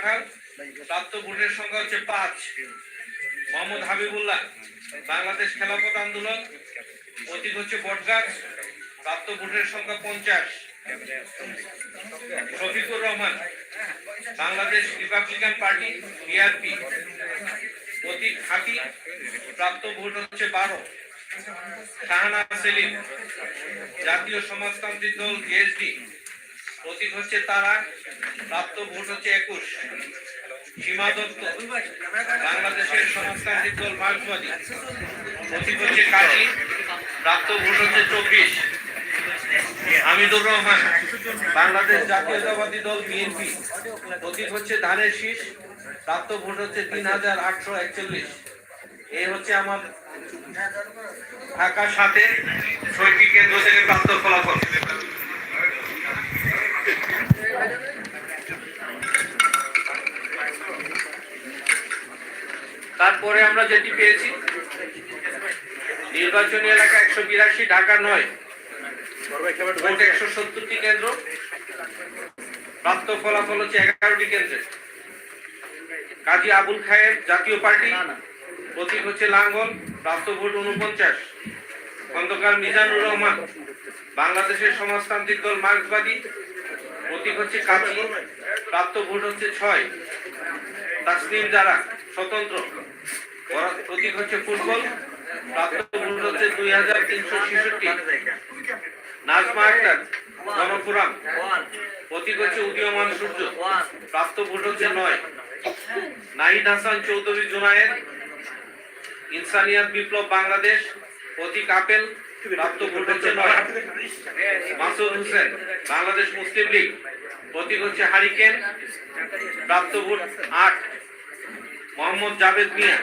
কাঁঠাল প্রাপ্ত ভোটের সংখ্যা হচ্ছে পাঁচ। মোহাম্মদ হাবিবুল্লাহ, বাংলাদেশ খেলাপথ আন্দোলন প্রতীক হচ্ছে বটগাছ প্রাপ্ত ভোটের সংখ্যা পঞ্চাশ। Shafiqur Rahman, Bangladesh Republican Party, BRP. প্রতীক খাতি প্রাপ্ত ভোট হচ্ছে বারো। শাহানা সেলিম, জাতীয় সমাজতান্ত্রিক দল, বিএসডি। প্রতীক হচ্ছে তারা, প্রাপ্ত ভোট হচ্ছে একুশ। সীমা দত্ত বাংলাদেশের সমাজতান্ত্রিক দল মার্ক্সবাদী প্রতীক হচ্ছে কাজী, প্রাপ্ত ভোট হচ্ছে চব্বিশ। হামিদুর রহমান, বাংলাদেশ জাতীয়তাবাদী দল বিএনপি। প্রতীক হচ্ছে ধানের শীষ, প্রাপ্ত ভোট হচ্ছে তিন হাজার আটশো একচল্লিশ। এই হচ্ছে আমার ঢাকার সাথে শৈক্ষিক কেন্দ্র থেকে প্রাপ্ত ফলাফল। তারপরে আমরা যেটি পেয়েছি, নির্বাচনী এলাকা একশো বিরাশি, ঢাকা নয়। একশো সত্তরটি কেন্দ্র। প্রাপ্ত ফলাফল হচ্ছে এগারোটি কেন্দ্রে। কাজী আবুল খায়ের জাতীয় পার্টি, প্রতীক হচ্ছে লাঙ্গল, প্রাপ্ত ভোট উনপঞ্চাশ খন্দকার মিজানুর রহমান, বাংলাদেশের সমাজতান্ত্রিক দল মার্ক্সবাদী প্রতীক হচ্ছে কাজী, প্রাপ্ত ভোট হচ্ছে ছয়। তাসলিম যারা স্বতন্ত্র। প্রতীক হচ্ছে ফুটবল, প্রাপ্ত ভোট হচ্ছে দুই হাজার তিনশো ছেষট্টি। নাজমা আক্তার গণপুরাম প্রতীক হচ্ছে উদীয়মান সূর্য, প্রাপ্ত ভোট হচ্ছে নয়। নাহিদ হাসান, চৌধুরী জুনায়েদ। ইনসানিয়াত বিপ্লব বাংলাদেশ, প্রতীক আপেল বাংলাদেশ মুসলিম লীগ, প্রতীক হচ্ছে হারিকেন, প্রাপ্ত ভোট আট। মোহাম্মদ জাভেদ মিয়া,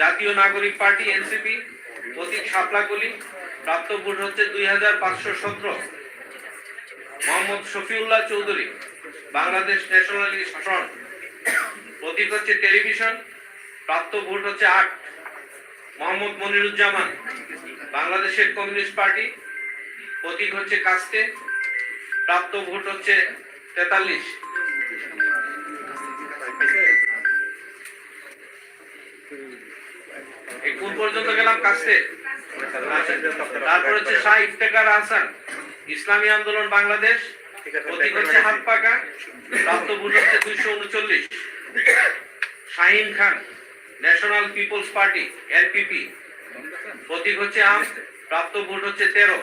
জাতীয় নাগরিক পার্টি, এনসিপি, প্রতীক শাপলাকলি, প্রাপ্ত ভোট হচ্ছে দুই হাজার পাঁচশো সতেরো। Mohammad Shafiullah Chowdhury, Bangladesh Nationalist Front. প্রতীক হচ্ছে টেলিভিশন, প্রাপ্ত ভোট হচ্ছে আট। মোহাম্মদ মনিরুজ্জামান, বাংলাদেশের কমিউনিস্ট পার্টি। প্রতীক হচ্ছে কাস্তে, প্রাপ্ত ভোট হচ্ছে তেতাল্লিশ। কোন পর্যন্ত গেলাম কাস্তে? তারপর হচ্ছে শাহ ইফতেকার হাসান, ইসলামী আন্দোলন বাংলাদেশ। প্রতীক হচ্ছে হাত পাকা, প্রাপ্ত ভোট হচ্ছে দুইশো উনচল্লিশ। Shahin Khan National Peoples Party NPP প্রতীক হচ্ছে আম, প্রাপ্ত ভোট হচ্ছে তেরো।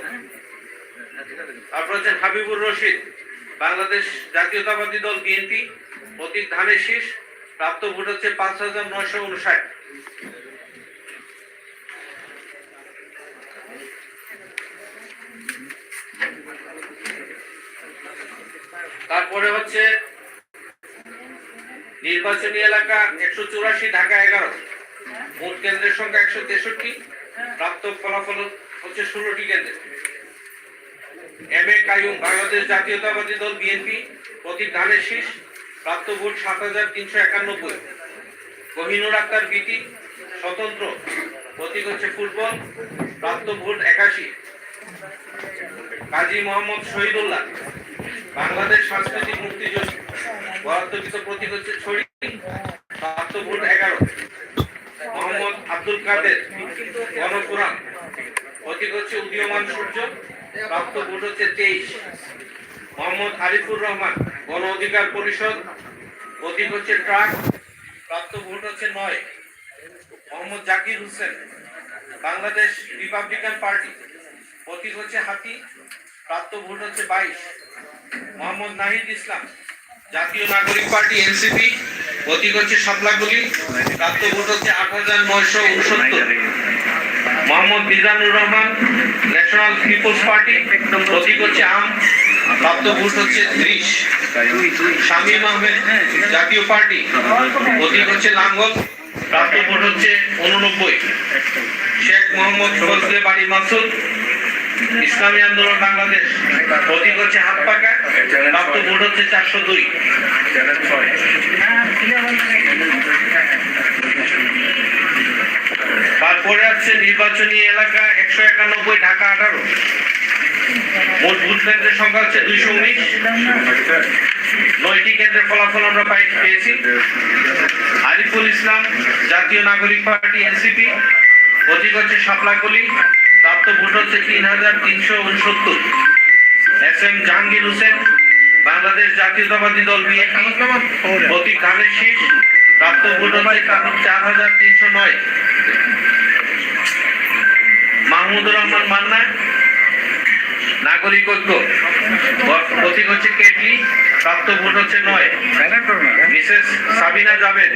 তারপর হচ্ছে হাবিবুর রশিদ, বাংলাদেশ জাতীয়তাবাদী দল বিএনপি প্রতীক ধানের শীষ, প্রাপ্ত ভোট হচ্ছে পাঁচ হাজার নয়শো উনষাট। তারপরে হচ্ছে নির্বাচনী এলাকা একশো চুরাশি, ঢাকা এগারো। ভোট কেন্দ্রের সংখ্যা একশো তেষট্টি। প্রাপ্ত ফলাফল হচ্ছে ষোলোটি কেন্দ্রে। M A Kayum, Bangladesh Jatiyatabadi Dal, BNP প্রতীক ধানের শীষ। প্রাপ্ত ভোট সাত হাজার তিনশো একানব্বই। কোহিনুর আক্তার, বিটি, স্বতন্ত্র। প্রতীক হচ্ছে ফুটবল। প্রাপ্ত ভোট একাশি। কাজী মোহাম্মদ শহীদুল্লাহ। বাংলাদেশ সাংস্কৃতিক মুক্তিযুদ্ধ। আব্দুল কাদের প্রতীক হচ্ছে তেইশ। মোহাম্মদ আরিফুর রহমান গণ অধিকার পরিষদ। প্রতীক হচ্ছে ট্রাক। প্রাপ্ত ভোট হচ্ছে নয়। Mohammad Zakir Hossain, Bangladesh Republican Party. প্রতীক হচ্ছে হাতি। প্রাপ্ত ভোট হচ্ছে বাইশ। মোহাম্মদ নাহিদ ইসলাম জাতীয় নাগরিক পার্টি, এনসিপি প্রতীক হচ্ছে সাপলাগুলি প্রাপ্ত ভোট হচ্ছে আট হাজার নয়শো উনসত্তর। Mohammad Mizanur Rahman, National Peoples Party প্রতীক হচ্ছে আম। প্রাপ্ত ভোট হচ্ছে ত্রিশ। শামীম আহমেদ, জাতীয় পার্টি প্রতীক হচ্ছে লাঙ্গল। প্রাপ্ত ভোট হচ্ছে উননব্বই। শেখ মোহাম্মদ ফজলে বাড়ি মাসুদ ইসলামী আন্দোলন বাংলাদেশ। প্রতীক হচ্ছে হাত পাকা প্রাপ্ত ভোট হচ্ছে চারশো দুই। তারপরে আছে নির্বাচনী এলাকা একশো একানব্বই, ঢাকা আঠারো। মোট ভোট কেন্দ্রের সংখ্যা হচ্ছে দুইশো উনিশ। নয়টি কেন্দ্রের ফলাফল আমরা পাই- পেয়েছি। আরিফুল ইসলাম, জাতীয় নাগরিক পার্টি, এনসিপি। প্রতীক হচ্ছে শাপলাকলি প্রাপ্ত ভোট হচ্ছে তিন হাজার তিনশো উনসত্তর। S M Jahangir Hossain, Bangladesh Jatiyatabadi Dal BNP অতি ধানের শীষ প্রাপ্ত ভোট হচ্ছে চার হাজার তিনশো নয়। মাহমুদুর রহমান মান্না নাগরিক ঐক্য। প্রতীক হচ্ছে কেটলি প্রাপ্ত ভোট হচ্ছে নয়। Mrs Sabina Javed,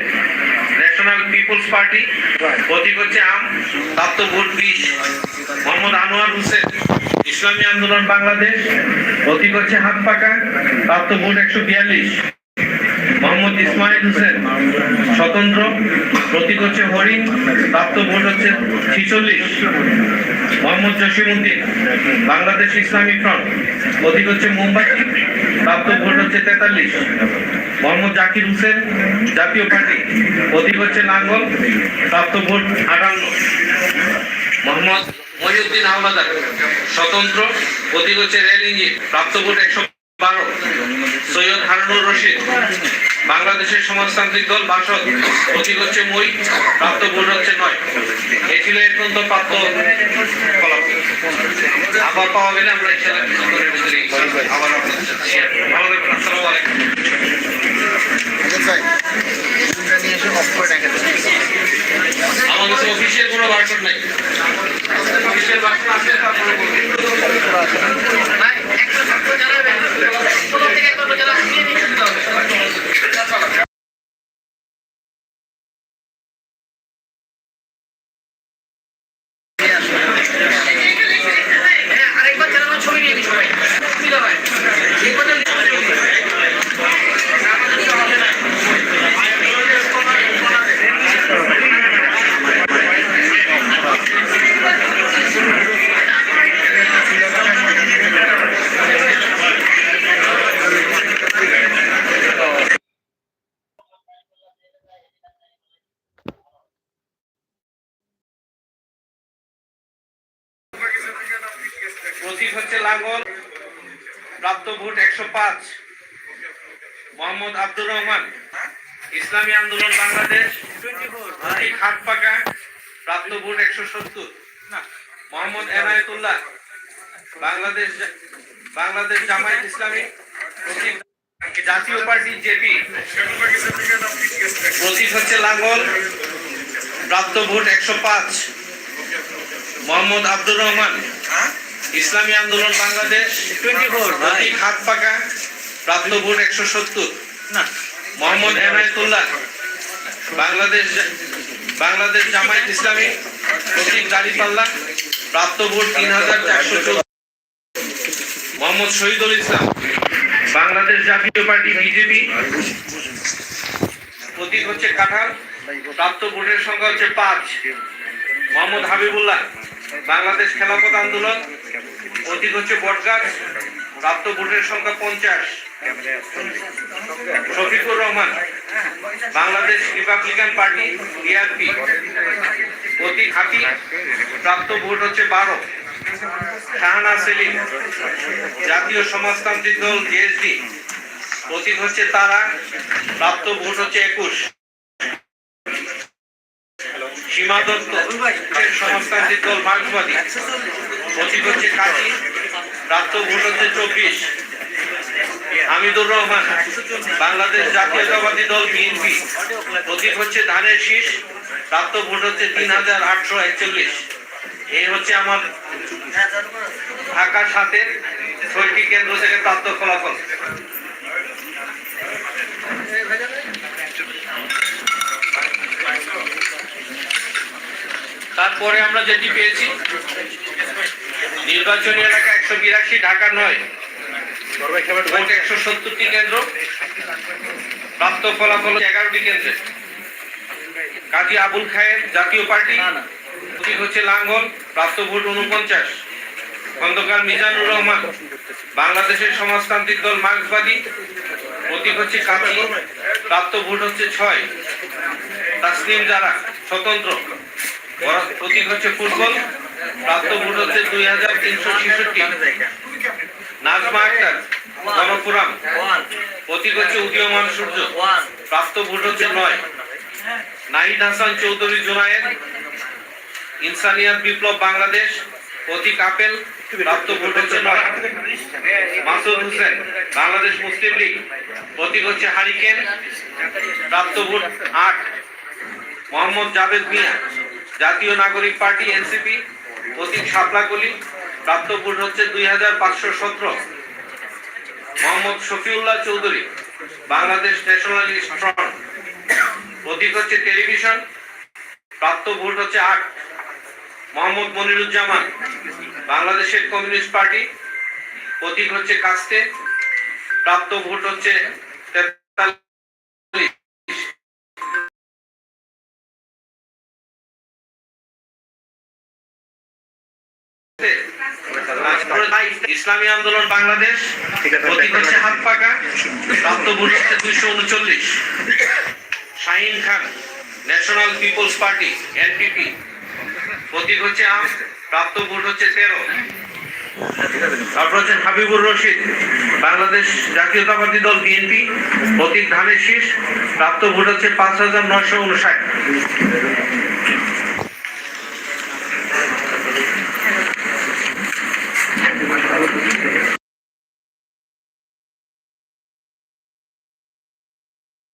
National Peoples Party. প্রতীক হচ্ছে আম। প্রাপ্ত ভোট বিশ মোহাম্মদ আনোয়ার হোসেন, ইসলামী আন্দোলন বাংলাদেশ। প্রতীক হচ্ছে হাত পাকা। প্রাপ্ত ভোট একশো বিয়াল্লিশ। মোহাম্মদ ইসমাইল হোসেন, স্বতন্ত্র, প্রতীক হচ্ছে হরিণ প্রাপ্ত ভোট হচ্ছে ছিচল্লিশ। মোহাম্মদ জসিমুদ্দিন বাংলাদেশ ইসলামী ফ্রন্ট, প্রতীক হচ্ছে মোমবাতি প্রাপ্ত ভোট হচ্ছে তেতাল্লিশ। মোহাম্মদ জাকির হোসেন, জাতীয় পার্টি, প্রতীক হচ্ছে লাঙ্গল প্রাপ্ত ভোট আটান্ন। মোহাম্মদ মহিউদ্দিন আহমদার, স্বতন্ত্র, প্রতীক হচ্ছে রেল ইঞ্জিন, প্রাপ্ত ভোট একশো বারো। সৈয়দ হারুনুর রশিদ বাংলাদেশের সমাজতান্ত্রিক দল বাসদ প্রতীক হচ্ছে মই, প্রাপ্ত ভোট হচ্ছে নয়। এই ছিল এ পর্যন্ত প্রাপ্ত আবার পাওয়া গেলে আমরা ইনশাআল্লাহ। ভালো অফিসিয়াল কোনো বার্ষণ নাই। অফিসিয়াল মোহাম্মদ আব্দুর রহমান। ইসলামী আন্দোলন বাংলাদেশ। হাত পাকা, প্রাপ্ত ভোট একশো সত্তর। মোহাম্মদ এনায়েতুল্লাহ, বাংলাদেশ বাংলাদেশ জামায়াত ইসলামী জাতীয় পার্টি জেপি। প্রতীক হচ্ছে লাঙ্গল। প্রাপ্ত ভোট একশো পাঁচ। মোহাম্মদ আব্দুর রহমান, ইসলামী আন্দোলন বাংলাদেশ। প্রতীক হাত পাকা, প্রাপ্ত ভোট একশো সত্তর। মোহাম্মদ এনায়েতুল্লাহ বাংলাদেশ বাংলাদেশ জামায়াত ইসলামী প্রতীক দাঁড়িপাল্লা প্রাপ্ত ভোট তিন হাজার চারশো চোদ্দ। মোহাম্মদ শহীদুল ইসলাম, বাংলাদেশ জাতীয় পার্টি বিজেপি। প্রতীক হচ্ছে কাঁঠাল, প্রাপ্ত ভোটের সংখ্যা হচ্ছে পাঁচ। মোহাম্মদ হাবিবুল্লাহ, বাংলাদেশ খেলাফত আন্দোলন। প্রতীক হচ্ছে বটগাছ, প্রাপ্ত ভোটের সংখ্যা পঞ্চাশ। Shafiqur Rahman, Bangladesh Republican Party BRP প্রতীক হাতি প্রাপ্ত ভোট হচ্ছে বারো। শাহানা সেলিম, জাতীয় সমাজতান্ত্রিক দল জেএসডি প্রতীক হচ্ছে তারা, প্রাপ্ত ভোট হচ্ছে একুশ। সীমা দত্ত সমাজতান্ত্রিক দল মার্ক্সবাদী প্রতীক হচ্ছে কাজী, প্রাপ্ত ভোট হচ্ছে চব্বিশ। হামিদুর রহমান, বাংলাদেশ জাতীয়তাবাদী দল বিএনপি। প্রতীক হচ্ছে ধানের শীষ, প্রাপ্ত ভোট হচ্ছে তিন হাজার আটশো একচল্লিশ। এই হচ্ছে আমার ঢাকার সাথে ছয়টি কেন্দ্র থেকে প্রাপ্ত ফলাফল। তারপরে আমরা যেটি পেয়েছি, নির্বাচনী এলাকা একশো বিরাশি, ঢাকা নয়। ভোট একশো সত্তরটি কেন্দ্র। প্রাপ্ত ফলাফল এগারোটি কেন্দ্রে। কাজী আবুল খায়ের জাতীয় পার্টি প্রতীক হচ্ছে লাঙ্গল প্রাপ্ত ভোট উনপঞ্চাশ। খন্দকার মিজানুর রহমান বাংলাদেশের সমাজতান্ত্রিক দল মার্ক্সবাদী। প্রতীক হচ্ছে কাজী প্রাপ্ত ভোট হচ্ছে ছয়। তাসলিম জারা স্বতন্ত্র। প্রতীক হচ্ছে ফুটবল প্রাপ্ত ভোট হচ্ছে দুই হাজার তিনশো ছেষট্টি। নাজমা আক্তার গণপুরাম প্রতীক হচ্ছে উদীয়মান সূর্য প্রাপ্ত ভোট হচ্ছে নয়। নাহিদ হাসান চৌধুরী জুনায়েদ ইনসানিয়াত বিপ্লব বাংলাদেশ প্রতীক আপেল প্রাপ্ত ভোট হচ্ছে নয়। মাসুদ হোসেন বাংলাদেশ মুসলিম লীগ প্রতীক হচ্ছে হারিকেন প্রাপ্ত ভোট আট। মোহাম্মদ জাভেদ মিয়া জাতীয় নাগরিক পার্টি এনসিপি প্রতীক শাপলাকলি প্রাপ্ত হচ্ছে দুই হাজার পাঁচশো সতেরো। মোহাম্মদ শফিউল্লাহ চৌধুরী, বাংলাদেশ ন্যাশনালিস্ট ফ্রন্ট প্রতীক হচ্ছে টেলিভিশন প্রাপ্ত ভোট হচ্ছে আট মোহাম্মদ মনিরুজ্জামান, বাংলাদেশের কমিউনিস্ট পার্টি। প্রতীক হচ্ছে কাস্তে প্রাপ্ত ভোট হচ্ছে তেতাল্লিশ। ইসলামী আন্দোলন বাংলাদেশ প্রতীক হচ্ছে হাত পাকা প্রাপ্ত হচ্ছে দুইশো উনচল্লিশ Shahin Khan National Peoples Party NPP প্রতীক হচ্ছে আম প্রাপ্ত ভোট হচ্ছে তেরো। তারপর হচ্ছে হাবিবুর রশিদ বাংলাদেশ জাতীয়তাবাদী দল বিএনপি প্রতীক ধানের শীষ প্রাপ্ত ভোট হচ্ছে পাঁচ হাজার নয়শো উনষাট।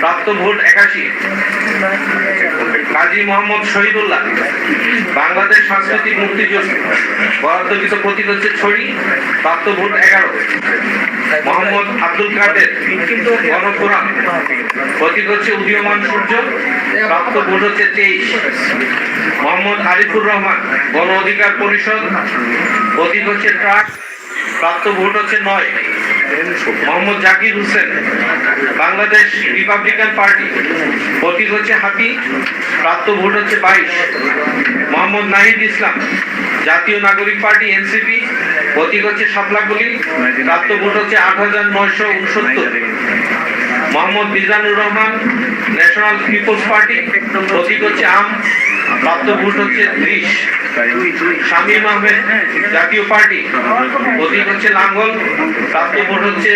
প্রাপ্ত ভোট একাশি। কাজী মোহাম্মদ শহীদুল্লাহ। বাংলাদেশ সাংস্কৃতিক মুক্তিযুদ্ধ। বরাদ্দকৃত প্রতীক হচ্ছে ছড়ি প্রাপ্ত ভোট এগারো। মোহাম্মদ আব্দুল কাদের, গণফোরাম। প্রতীক হচ্ছে উদীয়মান সূর্য, প্রাপ্ত ভোট হচ্ছে তেইশ। মোহাম্মদ আরিফুর রহমান, গণ অধিকার পরিষদ। প্রতীক হচ্ছে ট্রাক, প্রাপ্ত ভোট হচ্ছে নয়। মোহাম্মদ জাকির হোসেন, বাংলাদেশ রিপাবলিকান পার্টি প্রতীক হচ্ছে হাতি, প্রাপ্ত ভোট হচ্ছে বাইশ। মোহাম্মদ নাহিদ ইসলাম, জাতীয় নাগরিক পার্টি এনসিপি প্রতীক হচ্ছে সাপলাগুলি প্রাপ্ত ভোট হচ্ছে আট হাজার নয়শো উনসত্তর। Mohammad Mizanur Rahman, National Peoples Party প্রতীক হচ্ছে আম প্রতীক হচ্ছে ভোট হচ্ছে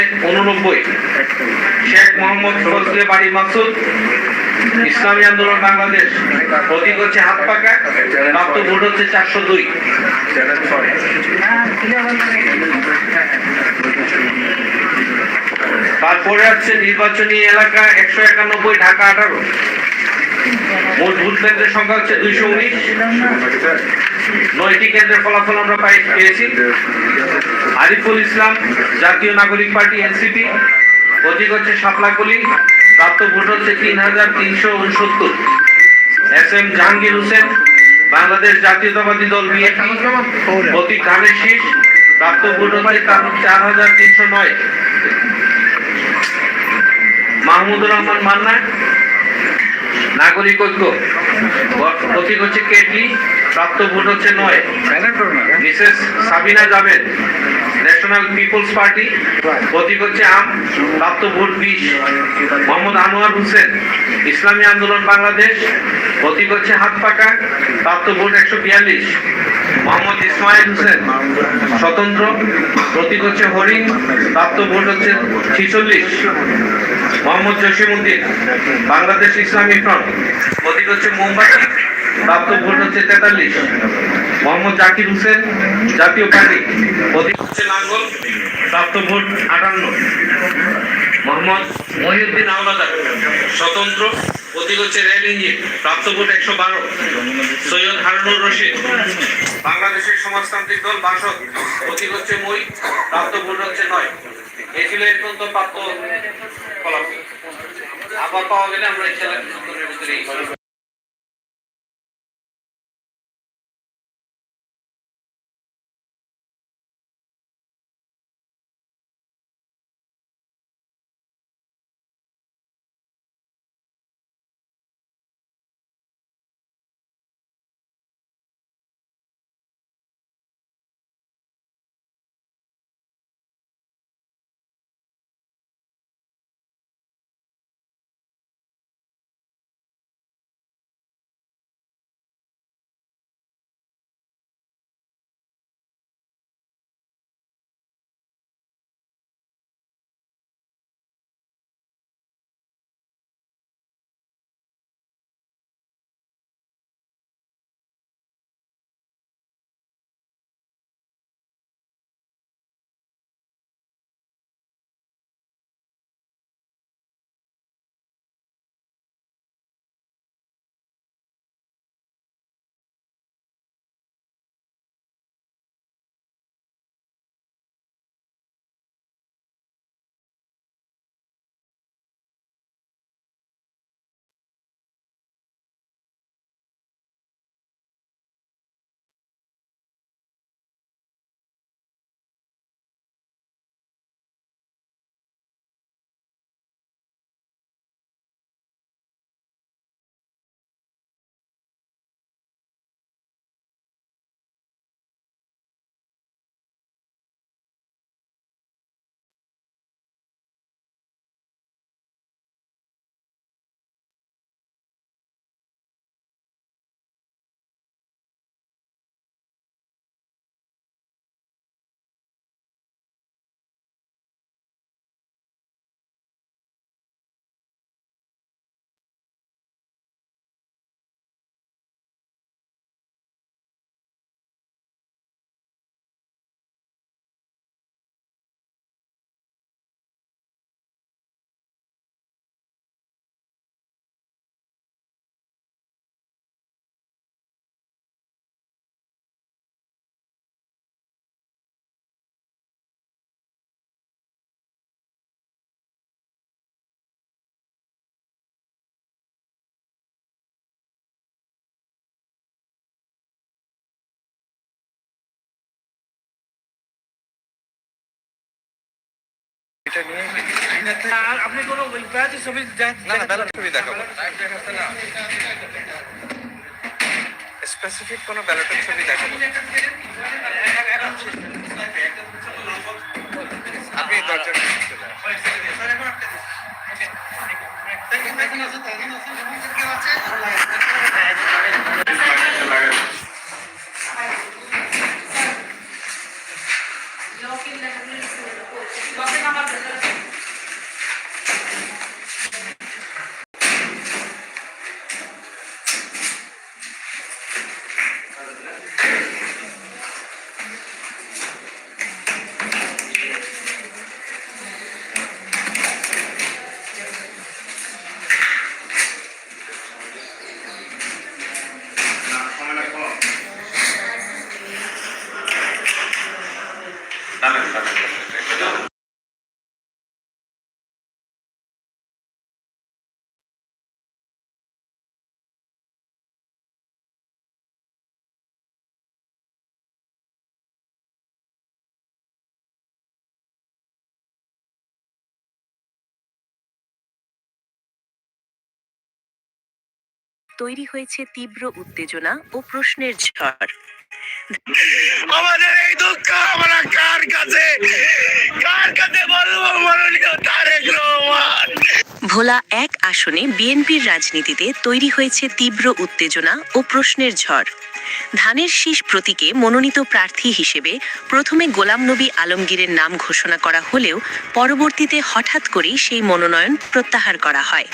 ইসলামী আন্দোলন বাংলাদেশ। প্রতীক হচ্ছে হাত পাকা প্রাপ্ত ভোট হচ্ছে চারশো দুই। তারপরে আছে নির্বাচনী এলাকা একশো একানব্বই, ঢাকা আঠারো। মোট কেন্দ্রের সংখ্যা হচ্ছে দুইশো উনিশ। নয়টি কেন্দ্রের ফলাফল আমরা পেয়েছি। আরিফুল ইসলাম, জাতীয় নাগরিক পার্টি, এনসিপি। প্রতীক হচ্ছে প্রাপ্ত ভোট হচ্ছে তিন হাজার তিনশো উনসত্তর। S M Jahangir Hossain, Bangladesh Jatiyatabadi Dal BNP. প্রতীক ধানের শীষ প্রাপ্ত ভোট হচ্ছে চার হাজার তিনশো নয়। মাহমুদুর রহমান মান্না নাগরিক ঐক্য। প্রতীক হচ্ছে কেটি প্রাপ্ত ভোট হচ্ছে নয়। Mrs Sabina Javed. National Peoples Party প্রতীক হচ্ছে আম প্রাপ্ত ভোট বিশ। মোহাম্মদ আনোয়ার হোসেন ইসলামী আন্দোলন বাংলাদেশ প্রতীক হচ্ছে হাত পাকা প্রাপ্ত ভোট একশো বিয়াল্লিশ। মোহাম্মদ ইসমাইল হোসেন স্বতন্ত্র প্রতীক হচ্ছে হরিণ প্রাপ্ত ভোট হচ্ছে ছিচল্লিশ। মোহাম্মদ জসিমউদ্দিন বাংলাদেশ ইসলামী ফ্রন্ট প্রতীক হচ্ছে মোমবাতি। প্রাপ্ত ভোট হচ্ছে তেতাল্লিশ। মোহাম্মদ জাকির হোসেন, জাতীয় পার্টি প্রতীক হচ্ছে লাঙ্গল প্রাপ্ত ভোট আটান্ন। মোহাম্মদ মহিউদ্দিন আওলাদার স্বতন্ত্র, প্রতীক হচ্ছে রেল ইঞ্জিন, প্রাপ্ত ভোট একশো বারো। সৈয়দ হারুনুর রশিদ, বাংলাদেশের সমাজতান্ত্রিক দল বাসদ, প্রতীক হচ্ছে মই, প্রাপ্ত ভোট হচ্ছে নয়। এই ছিল পর্যন্ত প্রাপ্ত ফলাফল। আবার পাওয়া গেলে আমরা ইনশাল্লাহ এটা নিয়ে আর আপনি কোনো ওই ছবি না না ব্যালট ছবি দেখাবো। স্পেসিফিক কোনো ব্যালটের ছবি দেখাবো। আপনি দরজা তৈরি হয়েছে তীব্র উত্তেজনা ও প্রশ্নের ঝড়। আমাদের এই দুঃখ আমরা কার কাছে? কার কাছে বলব মাননীয় তারেক রহমান? ভোলা এক আসনে বিএনপির রাজনীতিতে তৈরি হয়েছে তীব্র উত্তেজনা ও প্রশ্নের ঝড়। ধানের শীষ প্রতীকে মনোনীত প্রার্থী হিসেবে প্রথমে গোলাম নবী আলমগীরের নাম ঘোষণা করা হলেও পরবর্তীতে হঠাৎ করেই সেই মনোনয়ন প্রত্যাহার করা হয়।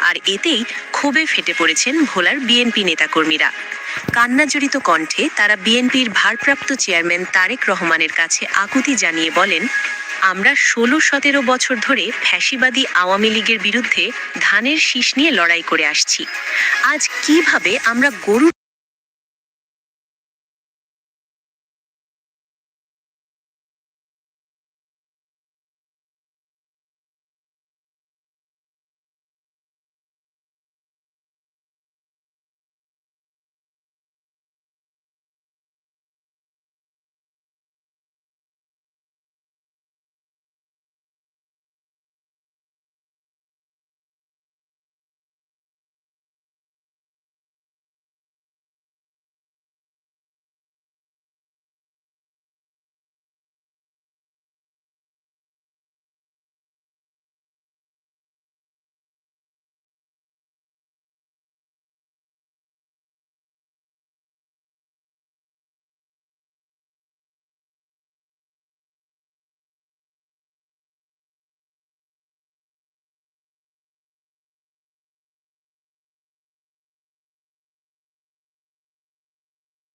আর এতেই ক্ষোভে ফেটে পড়েছেন ভোলার বিএনপি নেতাকর্মীরা। কান্নাজড়িত কণ্ঠে তারা বিএনপির ভারপ্রাপ্ত চেয়ারম্যান তারেক রহমানের কাছে আকুতি জানিয়ে বলেন, আমরা ষোলো সতেরো বছর ধরে ফ্যাসিবাদী আওয়ামী লীগের বিরুদ্ধে ধানের শীষ নিয়ে লড়াই করে আসছি। আজ কীভাবে আমরা গরুর